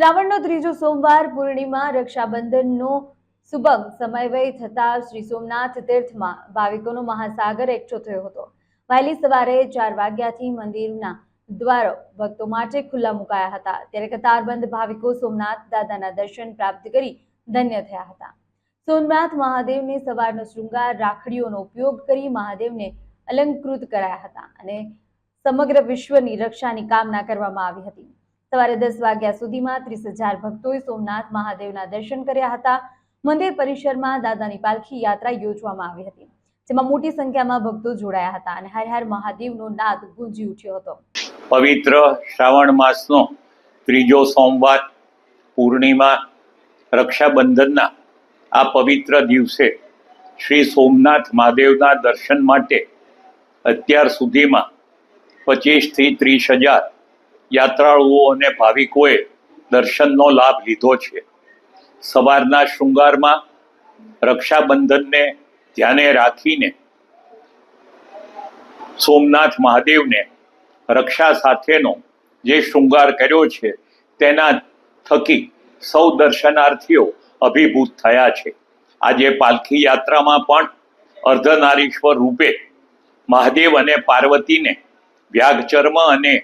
શ્રાવણનો ત્રીજો સોમવાર પૂર્ણિમા રક્ષાબંધનનો સુબમ સમયવય થતા શ્રી સોમનાથ તીર્થમાં ભાવિકોનો મહાસાગર એકઠો થયો હતો. વહેલી સવારે ચાર વાગ્યાથી મંદિરના દ્વારો ભક્તો માટે ખુલ્લા મુકાયા હતા. ત્યારે કતારબંધ ભાવિકો સોમનાથ દાદાના દર્શન પ્રાપ્ત કરી ધન્ય થયા હતા. સોમનાથ મહાદેવને સવારનો શૃંગાર રાખડીઓનો ઉપયોગ કરી મહાદેવને અલંકૃત કરાયા હતા અને સમગ્ર વિશ્વની રક્ષાની કામના કરવામાં આવી હતી. સવારે દસ વાગ્યા સુધીમાં ત્રીસ હજાર ભક્તોએ સોમનાથ મહાદેવના દર્શન કર્યા હતા. મંદિર પરિસરમાં દાદાની પાલખી યાત્રા યોજવામાં આવી હતી, જેમાં મોટી સંખ્યામાં ભક્તો જોડાયા હતા અને હર હર મહાદેવનો નાદ ગુંજી ઉઠ્યો હતો. પવિત્ર શ્રાવણ માસનો ત્રીજો સોમવાર પૂર્ણિમા રક્ષાબંધનના આ પવિત્ર દિવસે શ્રી સોમનાથ મહાદેવના દર્શન માટે અત્યાર સુધીમાં પચીસથી ત્રીસ હજાર યાત્રાળુઓ અને ભાવિકોએ દર્શનનો લાભ લીધો છે. સવારના શૃંગારમાં રક્ષાબંધનને ધ્યાને રાખીને સોમનાથ મહાદેવને રક્ષા સાથેનો જે શૃંગાર કર્યો છે, તેના થકી સૌ દર્શનાર્થીઓ અભિભૂત થયા છે. આજે પાલખી યાત્રામાં પણ અર્ધનારીશ્વર રૂપે મહાદેવ અને પાર્વતીને વ્યાગચર્મ અને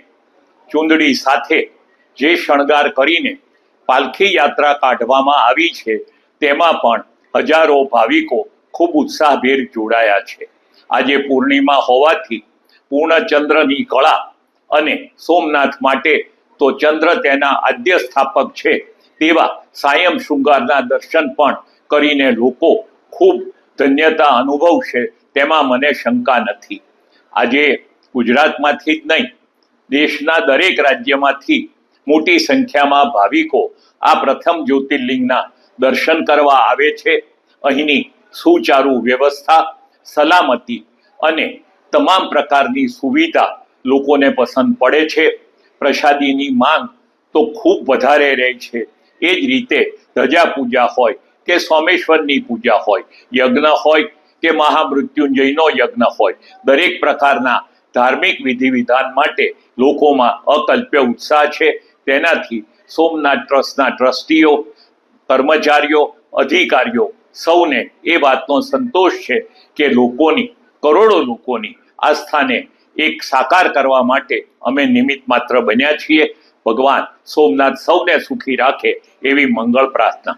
ચુંદડી સાથે જે શણગાર કરીને પાલખી યાત્રા કાઢવામાં આવી છે, તેમાં પણ હજારો ભાવિકો ખૂબ ઉત્સાહભેર જોડાયા છે. આજે પૂર્ણિમા હોવાથી પૂર્ણચંદ્રની કળા અને સોમનાથ માટે તો ચંદ્ર તેના આદ્ય સ્થાપક છે, તેવા સાયમ શૃંગારના દર્શન પણ કરીને લોકો ખૂબ ધન્યતા અનુભવશે, તેમાં મને શંકા નથી. આજે ગુજરાતમાંથી જ નહીં દેશના દરેક રાજ્યમાંથી મોટી સંખ્યામાં ભાવિકો આ પ્રથમ જ્યોતિર્લિંગના દર્શન કરવા આવે છે. અહીંની સુચારુ વ્યવસ્થા, સલામતી અને તમામ પ્રકારની સુવિધા લોકોને પસંદ પડે છે. પ્રસાદીની માંગ તો ખૂબ વધારે રહે છે. એ જ રીતે ધજા પૂજા હોય કે સોમેશ્વરની પૂજા હોય, યજ્ઞ હોય કે મહામૃત્યુંજયનો યજ્ઞ હોય, દરેક પ્રકારના ધાર્મિક વિધિ વિધાન માટે લોકોમાં અકલ્પ્ય ઉત્સાહ છે. તેનાથી સોમનાથ ટ્રસ્ટના ટ્રસ્ટીઓ, કર્મચારીઓ, અધિકારીઓ સૌને એ વાતનો સંતોષ છે કે લોકોની, કરોડો લોકોની આસ્થાને એક સાકાર કરવા માટે અમે નિમિત્ત માત્ર બન્યા છીએ. ભગવાન સોમનાથ સૌને સુખી રાખે એવી મંગળ પ્રાર્થના.